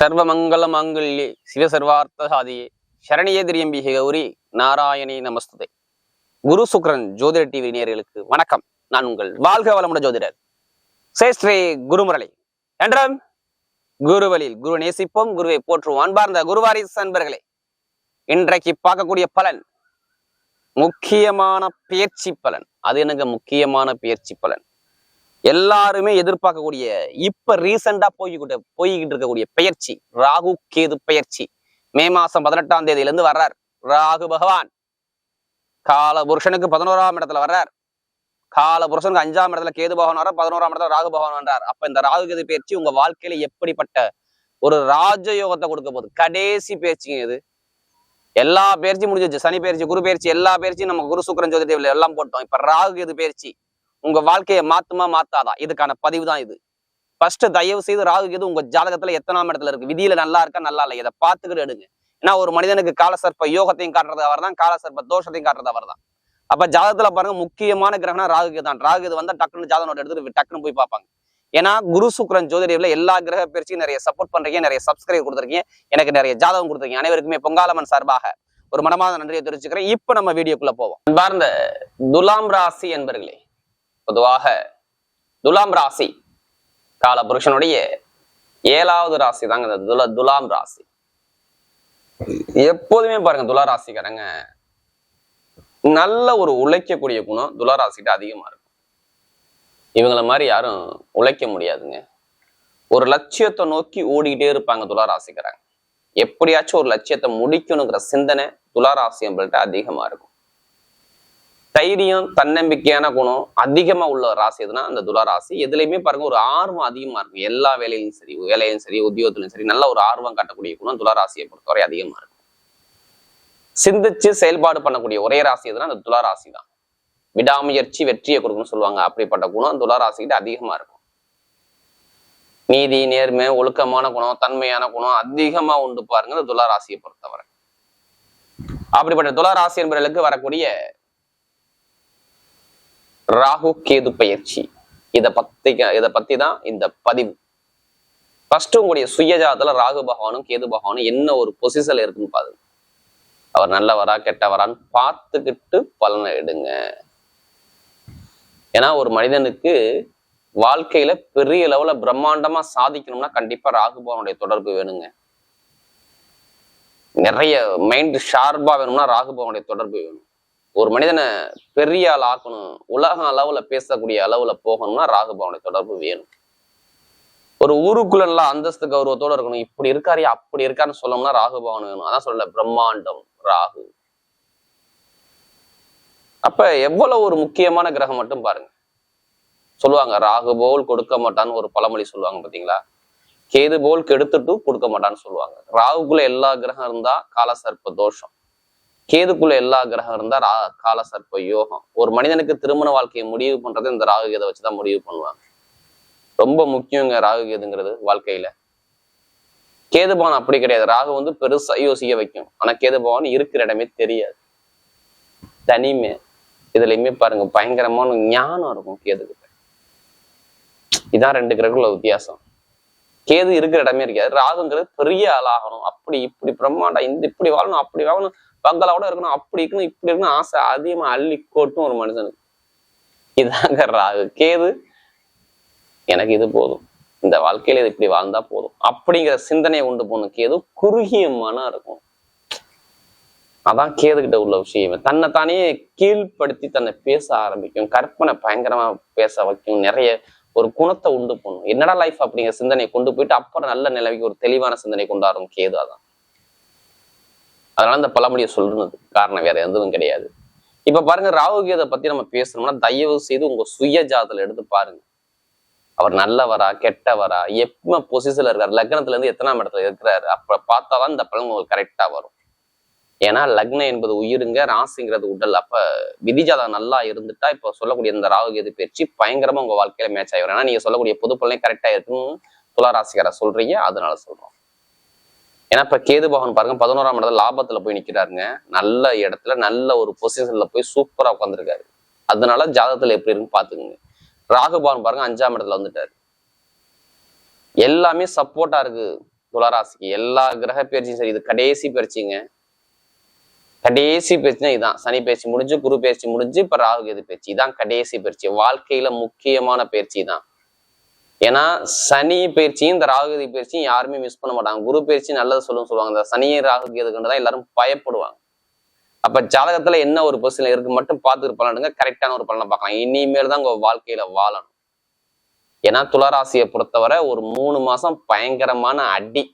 சர்வமங்கல மாங்கல்யே சிவசர்வார்த்த சாதியே சரணியே திரியம்பிகை கௌரி நாராயணி நமஸ்துதே. குரு சுக்ரன் ஜோதிட டிவி நேர்களுக்கு வணக்கம். நான் உங்கள் வாழ்க வளமுட ஜோதிடர் சேஸ்ரீ குருமுரளி. என்றும் குருவலில் குரு நேசிப்போம் குருவை போற்றுவோம் அன்பார்ந்த குருவாரிசு அன்பர்களே. இன்றைக்கு பார்க்கக்கூடிய பலன் முக்கியமான பயிற்சி பலன். அது எனக்கு முக்கியமான பயிற்சி பலன்? எல்லாருமே எதிர்பார்க்கக்கூடிய இப்ப ரீசெண்டா போய்கிட்டு போய்கிட்டு இருக்கக்கூடிய பெயர்ச்சி ராகு கேது பெயர்ச்சி. மே மாசம் பதினெட்டாம் தேதியில இருந்து வர்றார். ராகு பகவான். கால புருஷனுக்கு பதினோராம் இடத்துல வர்றார். கால புருஷனுக்கு அஞ்சாம் இடத்துல கேது பகவான் வர்றார் பதினோராம் இடத்துல ராகு பகவான் வர்றார். அப்ப இந்த ராகு கேது பயிற்சி உங்க வாழ்க்கையில எப்படிப்பட்ட ஒரு ராஜயோகத்தை கொடுக்க போகுது? கடைசி பயிற்சிங்க இது. எல்லா பயிற்சி முடிஞ்சிச்சு சனி பயிற்சி குரு பயிற்சி எல்லா பயிற்சியும் நம்ம குரு சுக்கரன் ஜோதி எல்லாம் போட்டோம். இப்ப ராகு கேது பயிற்சி உங்க வாழ்க்கையை மாத்துமா மாத்தாதா? இதுக்கான பதிவு தான் இது. ஃபர்ஸ்ட் தயவு செய்து ராகு கேது உங்க ஜாதகத்துல எத்தனாம் இடத்துல இருக்கு? விதியில நல்லா இருக்கா நல்லா இல்லை இதை பார்த்துக்கிட்டு எடுங்க. ஏன்னா ஒரு மனிதனுக்கு காலசர்ப்ப யோகத்தையும் காட்டுறது அவர் தான் காலசர்ப்ப தோஷத்தையும் காட்டுறது அவர் தான் அப்ப ஜாதகத்துல பாருங்க முக்கியமான கிரகணம் ராகு கேது தான். ராகு கேது வந்தா டக்குன்னு ஜாதகம் எடுத்துட்டு டக்குன்னு போய் பார்ப்பாங்க. ஏன்னா குரு சுக்ரன் ஜோதிடர்ல எல்லா கிரக பயிற்சியும் நிறைய சப்போர்ட் பண்றீங்க நிறைய சப்ஸ்கிரைப் கொடுத்துருக்கீங்க. எனக்கு நிறைய ஜாதகம் கொடுத்துருக்கீங்க. அனைவருக்குமே பொங்காலமன் சார்பாக ஒரு மனமாத நன்றியை தெரிவிச்சுக்கிறேன். இப்போ நம்ம வீடியோக்குள்ள போவோம். அன்பார்ந்த துலாம் ராசி என்பர்களே பொதுவாக துலாம் ராசி கால புருஷனுடைய ஏழாவது ராசி தாங்க இந்த துல துலாம் ராசி. எப்போதுமே பாருங்க துலா ராசிக்காரங்க நல்ல ஒரு உழைக்கக்கூடிய குணம் துலா ராசிக்கிட்ட அதிகமா இருக்கும். இவங்கள மாதிரி யாரும் உழைக்க முடியாதுங்க. ஒரு லட்சியத்தை நோக்கி ஓடிக்கிட்டே இருப்பாங்க துலா ராசிக்காரங்க. எப்படியாச்சும் ஒரு லட்சியத்தை முடிக்கணுங்கிற சிந்தனை துலா ராசி நம்மள்ட்ட அதிகமா இருக்கும். தைரியம் தன்னம்பிக்கையான குணம் அதிகமா உள்ள ராசி எதுனா அந்த துலா ராசி. எதுலையுமே பாருங்க ஒரு ஆர்வம் அதிகமா இருக்கும். எல்லா வேலையிலும் சரி வேலையும் சரி உத்தியோகத்திலும் சரி நல்ல ஒரு ஆர்வம் காட்டக்கூடிய குணம் துலா ராசியை பொறுத்தவரை அதிகமா இருக்கும். சிந்திச்சு செயல்பாடு பண்ணக்கூடிய ஒரே ராசி எதுனா அந்த துலா ராசி தான். விடாமுயற்சி வெற்றியை கொடுக்கும்னு சொல்லுவாங்க. அப்படிப்பட்ட குணம் துலா ராசிக்கிட்ட அதிகமா இருக்கும். நீதி நேர்மை ஒழுக்கமான குணம் தன்மையான குணம் அதிகமா உண்டு பாருங்க இந்த துலா ராசியை பொறுத்தவரை. அப்படிப்பட்ட துலா ராசி என்பவர்களுக்கு வரக்கூடிய ராகு கேது பயிற்சி. இதை பத்தி இதை பத்தி தான் இந்த பதிவு. ஃபர்ஸ்ட் உங்களுடைய சுயஜாதத்துல ராகு பகவானும் கேது பகவானும் என்ன ஒரு பொசிஷன்ல இருக்குன்னு பாருங்க. அவர் நல்லவரா கெட்டவரான்னு பார்த்துக்கிட்டு பலனை எடுங்க. ஏன்னா ஒரு மனிதனுக்கு வாழ்க்கையில பெரிய லெவல பிரம்மாண்டமா சாதிக்கணும்னா கண்டிப்பா ராகு பகவானுடைய தொடர்பு வேணுங்க. நிறைய மைண்ட் ஷார்ப்பா வேணும்னா ராகு பகவானுடைய தொடர்பு வேணும். ஒரு மனிதனை பெரிய ஆள் ஆக்கணும் உலக அளவுல பேசக்கூடிய அளவுல போகணும்னா ராகுபவனுடைய தொடர்பு வேணும். ஒரு ஊருக்குள்ள அந்தஸ்து கௌரவத்தோட இருக்கணும். இப்படி இருக்காரு அப்படி இருக்காருன்னு சொல்லணும்னா ராகுபவன் வேணும். அதான் சொல்லல பிரம்மாண்டம் ராகு. அப்ப எவ்வளவு ஒரு முக்கியமான கிரகம் மட்டும் பாருங்க. சொல்லுவாங்க ராகு போல் கொடுக்க மாட்டான்னு ஒரு பழமொழி சொல்லுவாங்க பாத்தீங்களா? கேது போல் கெடுத்துட்டும் கொடுக்க மாட்டான்னு சொல்லுவாங்க. ராகுக்குள்ள எல்லா கிரகம் இருந்தா கால சர்ப்ப தோஷம். கேதுக்குள்ள எல்லா கிரகம் இருந்தா ரா கால சர்ப்ப யோகம். ஒரு மனிதனுக்கு திருமண வாழ்க்கையை முடிவு பண்றது இந்த ராகு கேதை வச்சுதான் முடிவு பண்ணுவாங்க. ரொம்ப முக்கியங்க ராகு கேதுங்கிறது வாழ்க்கையில. கேது பவன் அப்படி கிடையாது. ராகு வந்து பெருசா யோசிக்க வைக்கும். ஆனா கேது பவன் இருக்கிற இடமே தெரியாது. தனிமே. இதுலயுமே பாருங்க பயங்கரமான ஞானம் இருக்கும் கேது இதான் ரெண்டு கிரகங்கள வித்தியாசம். கேது இருக்கிற இடமே இருக்காது. ராகுங்கிறது பெரிய ஆளாகணும். அப்படி இப்படி பிரம்மாண்டம் இந்த இப்படி வாழணும் அப்படி வாழணும் பங்களாவோட இருக்கணும் அப்படி இருக்கணும் இப்படி இருக்கணும் ஆசை அதிகமா அள்ளி கோட்டும் ஒரு மனுஷனுக்கு. இதாங்க ராகு. கேது எனக்கு இது போதும். இந்த வாழ்க்கையில இது இப்படி வாழ்ந்தா போதும். அப்படிங்கிற சிந்தனையை உண்டு போன கேது குறுகிய மனம் இருக்கும். அதான் கேதுகிட்ட உள்ள விஷயமே. தன்னை தானே கீழ்ப்படுத்தி தன்னை பேச ஆரம்பிக்கும். கற்பனை பயங்கரமா பேச வைக்கும். நிறைய ஒரு குணத்தை உண்டு பண்ணும். என்னடா லைஃப் அப்படிங்கிற சிந்தனையை கொண்டு போயிட்டு அப்புறம் நல்ல நிலைமைக்கு ஒரு தெளிவான சிந்தனை கொண்டாடும் கேது அதான். அதனால இந்த பழமொழியை சொல்றது காரணம் வேற எதுவும் கிடையாது. இப்ப பாருங்க ராகு கேதை பத்தி நம்ம பேசணும்னா தயவு செய்து உங்க சுய ஜாதத்துல எடுத்து பாருங்க. அவர் நல்லவரா கெட்டவரா எப்ப பொசிஷன்ல இருக்காரு. லக்னத்துல இருந்து எத்தனாம் இடத்துல இருக்கிறாரு. அப்ப பார்த்தாதான் இந்த பழம் உங்களுக்கு கரெக்டா வரும். ஏன்னா லக்னம் என்பது உயிருங்க ராசிங்கிறது உடல். அப்ப விதிஜாதம் நல்லா இருந்துட்டா இப்போ சொல்லக்கூடிய இந்த ராகு கேது பயிற்சி பயங்கரமா உங்க வாழ்க்கையில மேட்ச் ஆயிரும். ஏன்னா நீங்க சொல்லக்கூடிய பொது பலனே கரெக்டா இருக்குன்னு துளாராசிக்கார சொல்றீங்க. அதனால சொல்றோம். ஏன்னா இப்ப கேது பகவான் பாருங்க பதினோராம் இடத்துல லாபத்துல போய் நிக்கிறாருங்க. நல்ல இடத்துல நல்ல ஒரு பொசிஷன்ல போய் சூப்பரா உட்காந்துருக்காரு அதனால ஜாதகத்துல எப்படி இருக்குன்னு பாத்துக்கோங்க. ராகு பகவான் பாருங்க அஞ்சாம் இடத்துல வந்துட்டாரு. எல்லாமே சப்போர்ட்டா இருக்கு துளாராசிக்கு. எல்லா கிரக பயிற்சியும் சரி இது கடைசி பயிற்சிங்க. கடைசி பேச்சுனா இதுதான் சனி பேச்சு முடிஞ்சு குரு பேச்சு முடிஞ்சு இப்ப ராகு கேது பேச்சு. இதான் கடைசி பயிற்சி வாழ்க்கையில முக்கியமான பயிற்சி தான் ஏன்னா சனி பயிற்சியும் இந்த ராகு கேது பயிற்சியும் யாருமே மிஸ் பண்ண மாட்டாங்க. குரு பயிற்சி நல்லது சொல்லும் சொல்லுவாங்க. இந்த சனியை ராகு கேதுக்குன்னு தான் எல்லாரும் பயப்படுவாங்க. அப்ப ஜாதகத்துல என்ன ஒரு பொசிஷன் இருக்கு மட்டும் பார்த்துட்டு பலனுங்க கரெக்டான ஒரு பலனை பார்க்கலாம். இனிமேல் தான் உங்க வாழ்க்கையில வாழணும். ஏன்னா துளராசியை பொறுத்தவரை ஒரு மூணு மாசம் பயங்கரமான அடி.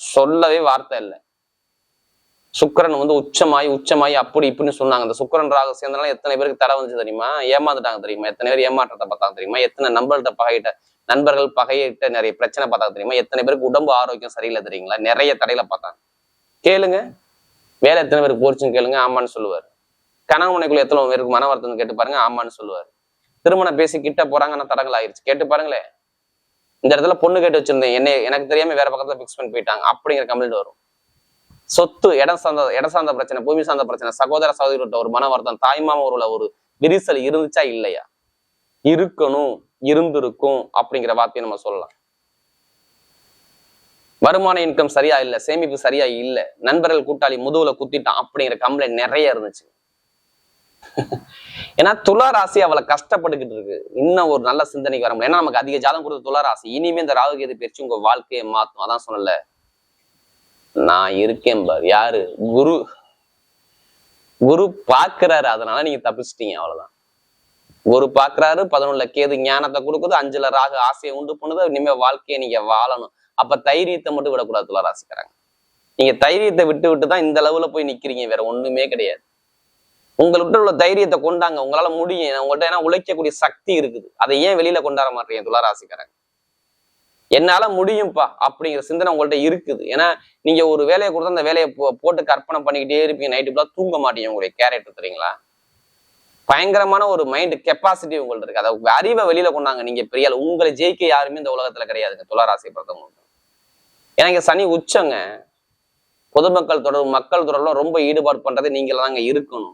சொல்லவே வார்த்தை இல்லை. சுக்கிரன் வந்து உச்சமாயி உச்சமாயி அப்படி இப்படின்னு சொன்னாங்க. அந்த சுக்கரன் ராக சேர்ந்தனால எத்தனை பேருக்கு தலை வந்துச்சு தெரியுமா? ஏமாந்துட்டாங்க தெரியுமா? எத்தனை பேர் ஏமாற்றத்தை பார்த்தாங்க தெரியுமா? எத்தனை நண்பர்கள்ட்ட பகையிட்ட நண்பர்கள் பகையிட்ட நிறைய பிரச்சனை பார்த்தாங்க தெரியுமா? எத்தனை பேருக்கு உடம்பு ஆரோக்கியம் சரியில்லை தெரியுங்களா? நிறைய தடையில பார்த்தாங்க. கேளுங்க. வேலை எத்தனை பேருக்கு போச்சுன்னு கேளுங்க. ஆமான்னு சொல்லுவார். கணவன் எத்தனை பேருக்கு மன வருத்தம் கேட்டு பாருங்க. ஆமான்னு சொல்லுவார். திருமணம் பேசி கிட்ட போறாங்கன்னா தடங்கள் ஆயிருச்சு. கேட்டு பாருங்களேன். இந்த இடத்துல பொண்ணு கேட்டு வச்சிருந்தேன். என்ன எனக்கு தெரியாம வேற பக்கத்துல பிக்ஸ் பண்ணி போயிட்டாங்க. அப்படிங்கிற கம்ப்ளைண்ட் வரும். சொத்து இடம் சார்ந்த இடம் சார்ந்த பிரச்சனை பூமி சார்ந்த பிரச்சனை சகோதர சகோதரிகிட்ட ஒரு மன வருத்தம் தாய்மாம ஒரு விரிசல் இருந்துச்சா இல்லையா? இருக்கணும் இருந்திருக்கும் அப்படிங்கிற வார்த்தையை நம்ம சொல்லலாம். வருமான இன்கம் சரியா இல்ல சேமிப்பு சரியா இல்ல நண்பர்கள் கூட்டாளி முதுகுல குத்திட்டான் அப்படிங்கிற கம்ப்ளைண்ட் நிறைய இருந்துச்சு. ஏன்னா துலா ராசி அவளை கஷ்டப்பட்டுக்கிட்டு இருக்கு. இன்னும் ஒரு நல்ல சிந்தனைக்கு வர முடியும் ஏன்னா நமக்கு அதிக ஜாதம் கொடுத்த துலா ராசி. இனிமே இந்த ராகு கேது பிரிச்சு உங்க வாழ்க்கையை மாத்தும். அதான் சொன்னல நான் இருக்கேன் பார். யாரு? குரு. குரு பாக்குறாரு அதனால நீங்க தப்பிச்சிட்டீங்க அவ்வளவுதான். குரு பாக்குறாரு பதினொன்றுல கேது ஞானத்தை கொடுக்குது அஞ்சுல ராகு ஆசையை உண்டு பண்ணுது இனிமே வாழ்க்கையை நீங்க வாழணும். அப்ப தைரியத்தை மட்டும் விடக்கூடாது துலா நீங்க தைரியத்தை விட்டு விட்டு தான் இந்த அளவுல போய் நிக்கிறீங்க வேற ஒண்ணுமே கிடையாது. உங்கள்கிட்ட உள்ள தைரியத்தை கொண்டாங்க உங்களால முடியும். உங்கள்கிட்ட ஏன்னா உழைக்கக்கூடிய சக்தி இருக்குது. அதை ஏன் வெளியில கொண்டாட மாட்டீங்க துளாராசிக்காரங்க என்னால முடியும்ப்பா அப்படிங்கிற சிந்தனை உங்கள்ட்ட இருக்குது. ஏன்னா நீங்க ஒரு வேலையை கொடுத்தா அந்த வேலையை போ- போட்டு கற்பனை பண்ணிக்கிட்டே இருப்பீங்க. நைட்டு ஃபுல்லாக தூங்க மாட்டீங்க உங்களுடைய கேரக்டர் தெரியுங்களா? பயங்கரமான ஒரு மைண்ட் கெப்பாசிட்டி உங்கள்ட்ட இருக்கு. அதை அறிவை வெளியில கொண்டாங்க நீங்க பெரிய உங்களை ஜெயிக்க யாருமே இந்த உலகத்துல கிடையாதுங்க. துளாராசியை பொறுத்தவங்க ஏன்னா இங்க சனி உச்சங்க. பொதுமக்கள் தொடர்பு மக்கள் தொடர்புல ரொம்ப ஈடுபாடு பண்றது நீங்கள தாங்க இருக்கணும்.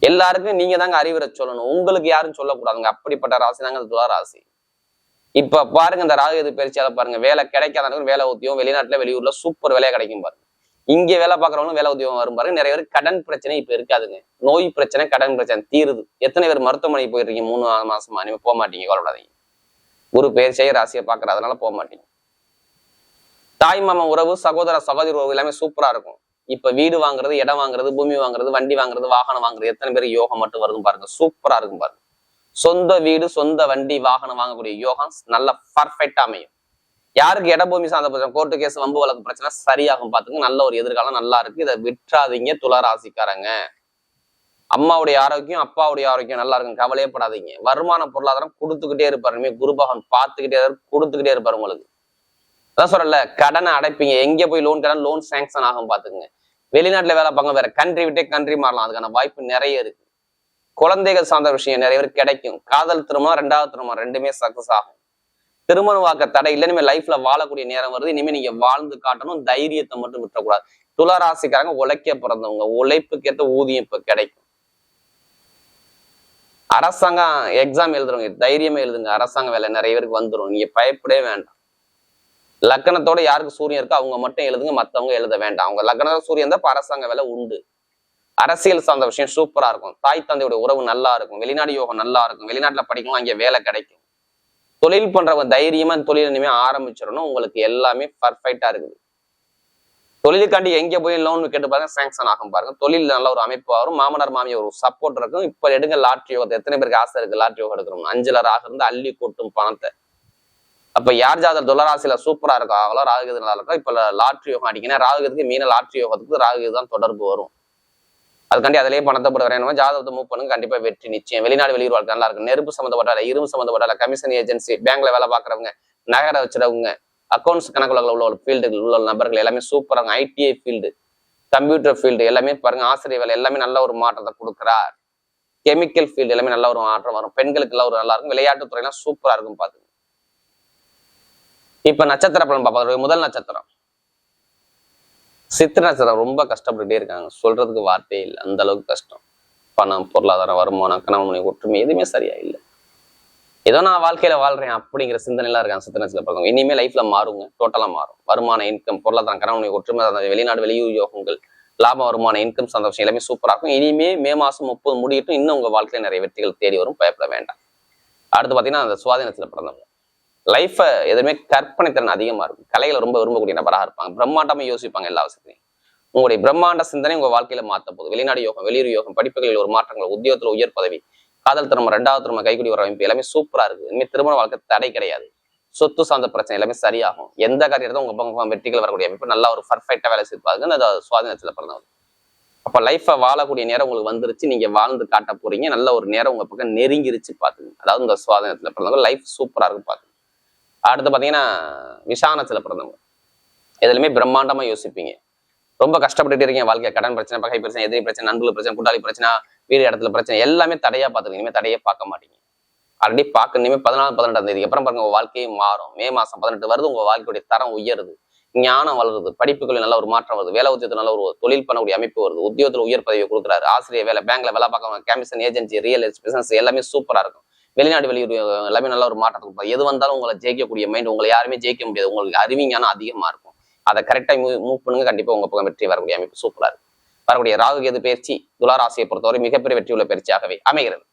எல்லாருக்கும் நீங்க தாங்க அறிவுரை சொல்லணும். உங்களுக்கு யாரும் சொல்லக்கூடாதுங்க. அப்படிப்பட்ட ராசி தாங்க இந்த துலாராசி இப்ப பாருங்க இந்த ராகு எது பயிற்சியால பாருங்க வேலை கிடைக்காதவங்க வேலை உத்தியோகம் வெளிநாட்டுல வெளியூர்ல சூப்பர் வேலையா கிடைக்கும் பாருங்க இங்க வேலை பார்க்கறவங்களும் வேலை உத்தியோகம் வரும் பாருங்க. நிறைய பேர் கடன் பிரச்சனை இப்ப இருக்காதுங்க. நோய் பிரச்சனை கடன் பிரச்சனை தீருது. எத்தனை பேர் மருத்துவமனைக்கு போயிருக்கீங்க? மூணு மாசமா? நீங்க போக மாட்டீங்க கவலைப்படாதீங்க. ஒரு பயிற்சியை ராசியை பாக்குற அதனால போக மாட்டீங்க. தாய் மாமன் உறவு சகோதர சகோதரி உறவு எல்லாமே சூப்பரா இருக்கும். இப்ப வீடு வாங்குறது இடம் வாங்குறது பூமி வாங்குறது வண்டி வாங்குறது வாகனம் வாங்குறது எத்தனை பேர் யோகம் மட்டும் வருதுன்னு பாருங்க. சூப்பரா இருக்கும் பாருங்க. சொந்த வீடு சொந்த வண்டி வாகனம் வாங்கக்கூடிய யோகம் நல்ல பர்ஃபெக்டா அமையும். யாருக்கு இட பூமி சார்ந்த பிரச்சனை கோர்ட்டு கேஸ் வம்பு வழக்கு பிரச்சனை சரியாகும் பாத்துங்க நல்ல ஒரு எதிர்காலம் நல்லா இருக்கு. இதை விட்டுறாதீங்க துளராசிக்காரங்க அம்மாவுடைய ஆரோக்கியம் அப்பாவுடைய ஆரோக்கியம் நல்லா இருக்கும். கவலையே படாதீங்க. வருமான பொருளாதாரம் கொடுத்துக்கிட்டே இருப்பாரு. குருபகன் குரு பகவான் பார்த்துக்கிட்டே இருப்பாரு, கொடுத்துக்கிட்டே இருப்பாரு உங்களுக்கு. அதான் சொல்லல கடனை அடைப்பீங்க. எங்க போய் லோன் கடன் லோன் சேங்ஷன் ஆகும் பாத்துங்க வெளிநாட்டுல வேலை பார்க்க வேற கண்ட்ரி விட்டே கண்ட்ரி மாறலாம். அதுக்கான வாய்ப்பு நிறைய இருக்கு. குழந்தைகள் சார்ந்த விஷயம் நிறைய பேர் கிடைக்கும். காதல் திருமணம் ரெண்டாவது திருமணம் ரெண்டுமே சக்சஸ் ஆகும். திருமண வாக்க தடை இல்லை. லைஃப்ல வாழக்கூடிய நேரம் வருது. இனிமே நீங்க வாழ்ந்து காட்டணும். தைரியத்தை மட்டும் விட்டுறக்கூடாது. துளராசிக்காரங்க உழைக்க பிறந்தவங்க. உழைப்புக்கேற்ற ஊதியம் இப்ப கிடைக்கும். அரசாங்கம் எக்ஸாம் எழுதுறவங்க தைரியமா எழுதுங்க. அரசாங்க வேலை நிறைய பேருக்கு வந்துடும் நீங்க பயப்படவே வேண்டாம். லக்கணத்தோட யாருக்கு சூரியன் இருக்கோ அவங்க மட்டும் எழுதுங்க. மத்தவங்க எழுத வேண்டாம். அவங்க லக்கணத்தோட சூரியன் தான் அரசாங்க வேலை உண்டு. அரசியல் சார்ந்த விஷயம் சூப்பரா இருக்கும். தாய் தந்தையோட உறவு நல்லா இருக்கும். வெளிநாடு யோகம் நல்லா இருக்கும். வெளிநாட்டுல படிக்கணும் அங்கே வேலை கிடைக்கும். தொழில் பண்றவங்க தைரியமா தொழில் இனிமே ஆரம்பிச்சிடணும். உங்களுக்கு எல்லாமே பர்ஃபெக்டா இருக்குது. தொழிலுக்காண்டி எங்க போய் லோன் கேட்டு பாருங்க சாங்ஷன் ஆகும் பாருங்க. தொழில் நல்ல ஒரு அமைப்பு வரும். மாமனார் மாமியார் ஒரு சப்போர்ட் இருக்கும். இப்ப எடுங்க லாட்ரி யோகத்தை. எத்தனை பேருக்கு ஆசை இருக்கு லாட்ரி யோகம் எடுக்கணும் அஞ்சுல ராக இருந்து அள்ளி கொட்டும் பணத்தை. அப்ப யார் ஜாதர் துளராசியில சூப்பரா இருக்கும் அவங்களோ ராகுகது நல்லா இருக்கோ? இப்ப லாட்ரி யோகம் அடிக்கணும். ராகுகத்துக்கு மீன லாட்ரி யோகத்துக்கு ராகுகது தான் தொடர்பு வரும். அதுக்காண்டி அதிலேயே பணத்தை போட ஜாதகத்தை மூவ் பண்ணுங்க. கண்டிப்பா வெற்றி நிச்சயம். வெளிநாடு வெளியூர் வாழ்க்கை நல்லா இருக்கும். நெருப்பு சம்மந்தப்பட்ட இரும்பு சம்மந்தப்பட்ட கமிஷன் ஏஜென்சி பேங்க்ல வேலை பாக்குறவங்க நகர வச்சுறவங்க அக்கௌண்ட்ஸ் கணக்குல உள்ள ஒரு ஃபீல்டுகள் உள்ள நபர்கள் எல்லாமே சூப்பராக இருக்கும். ஐடிஐ ஃபீல்டு கம்ப்யூட்டர் ஃபீல்டு எல்லாமே பாருங்க. ஆசிரியர் வேலை எல்லாமே நல்ல ஒரு மாற்றத்தை கொடுக்குறார். கெமிக்கல் ஃபீல்டு எல்லாமே நல்ல ஒரு மாற்றம் வரும். பெண்களுக்கு எல்லாம் ஒரு நல்லா இருக்கும். விளையாட்டு துறையெல்லாம் சூப்பரா இருக்கும் பாத்துங்க. இப்ப நட்சத்திர பலன் பார்ப்போம். முதல் நட்சத்திரம். சித்திர ரொம்ப கஷ்டப்பட்டுட்டே இருக்காங்க. சொல்றதுக்கு வார்த்தையே இல்லை. அந்த அளவுக்கு கஷ்டம். பணம் பொருளாதாரம் வருமானம் கணவன் ஒற்றுமை எதுவுமே சரியா இல்லை. ஏதோ நான் வாழ்க்கையில வாழ்றேன் அப்படிங்கிற சிந்தனைலாம் இருக்காங்க சித்தனத்துல பிறகு இனிமே லைஃப்ல மாறுங்க. டோட்டலா மாறும். வருமான இன்கம் பொருளாதாரம் கணவனை ஒற்றுமை அந்த வெளிநாடு வெளியூர் யோகங்கள் லாப வருமான இன்கம் சந்தோஷம் எல்லாமே சூப்பரா இருக்கும். இனிமே மே மாசம் முப்பது முடியட்டும். இன்னும் உங்க வாழ்க்கையில நிறைய வெற்றிகள் தேடி வரும். பயப்பட வேண்டாம். அடுத்து பாத்தீங்கன்னா அந்த சுவாதீனத்தில் பிறந்தவங்க. லைஃப்பை எதுவுமே கற்பனை திறன் அதிகமா இருக்கும். கலைகளை ரொம்ப விரும்பக்கூடிய நபராக இருப்பாங்க. பிரம்மாண்டமா யோசிப்பாங்க எல்லா விஷயத்தையும். உங்களுடைய பிரம்மாண்ட சிந்தனை உங்க வாழ்க்கையில மாத்த போகுது. வெளிநாடு யோகம் வெளியூர் யோகம் படிப்புகளில் ஒரு மாற்றங்கள் உத்தியோகத்தில் உயர் பதவி காதல் திறமை ரெண்டாவது திறமை கைக்குடி வர அமைப்பு எல்லாமே சூப்பரா இருக்குது. இனிமேல் திருமண வாழ்க்கை தடை கிடையாது. சொத்து சார்ந்த பிரச்சனை எல்லாமே சரியாகும். எந்த காரியத்தை உங்க பக்கம் வெற்றிகள் வரக்கூடிய அமைப்பு நல்லா ஒரு பர்ஃபெக்டாக வேலை செய்வாங்க அந்த சுவாதீனத்துல பிறந்தவர் அப்போ லைஃப்பை வாழக்கூடிய நேரம் உங்களுக்கு வந்துருச்சு. நீங்க வாழ்ந்து காட்ட போறீங்க. நல்ல ஒரு நேரம் உங்க பக்கம் நெருங்கிருச்சு பார்த்துங்க அதாவது இந்த சுவாதீனத்துல பிறந்தவங்க லைஃப் சூப்பரா இருக்கும் பார்த்துங்க அடுத்து பாத்தீங்கன்னா விசானத்தில் பிறந்தவங்க எதுலையுமே பிரம்மாண்டமா யோசிப்பீங்க. ரொம்ப கஷ்டப்பட்டுட்டு இருக்கீங்க வாழ்க்கை கடன் பிரச்சனை பகை பிரச்சனை எதிரி பிரச்சனை நண்பர்கள் பிரச்சனை கூட்டாளி பிரச்சனை வீடு இடத்துல பிரச்சனை எல்லாமே தடையா பார்த்துருக்கீங்க. இனிமே தடையே பார்க்க மாட்டீங்க. ஆல்ரெடி பார்க்க பதினாலு பதினெட்டாம் தேதிக்கு அப்புறம் பாருங்க உங்க வாழ்க்கையே மாறும். மே மாசம் பதினெட்டு வருது உங்க வாழ்க்கையுடைய தரம் உயருது. ஞானம் வளருது படிப்புகளில் நல்ல ஒரு மாற்றம் வருது வேலை உத்தியத்தில் நல்ல ஒரு தொழில் பண்ணக்கூடிய அமைப்பு வருது உத்தியோகத்தில் உயர் பதவியை கொடுக்குறாரு ஆசிரியர் வேலை பேங்க்ல வேலை பார்க்கறவங்க கமிஷன் ஏஜென்சி ரியல் பிசினஸ் எல்லாமே சூப்பரா இருக்கும். வெளிநாடு வெளியூர் எல்லாமே நல்ல ஒரு மாற்றத்தை கொடுப்பாரு எது வந்தாலும் உங்களை ஜெயிக்கக்கூடிய மைண்ட் உங்களை யாருமே ஜெயிக்க முடியாது. உங்களுக்கு அறிவிஞானம் அதிகமா இருக்கும். அதை கரெக்டாக மூவ் மூவ் பண்ணுங்க. கண்டிப்பா உங்க பக்கம் வெற்றி வரக்கூடிய அமைப்பு சூப்பரா இருக்கும். வரக்கூடிய ராகு கேது பயிற்சி துளாராசியை பொறுத்தவரை மிகப்பெரிய வெற்றியுள்ள பயிற்சியாகவே அமைகிறது.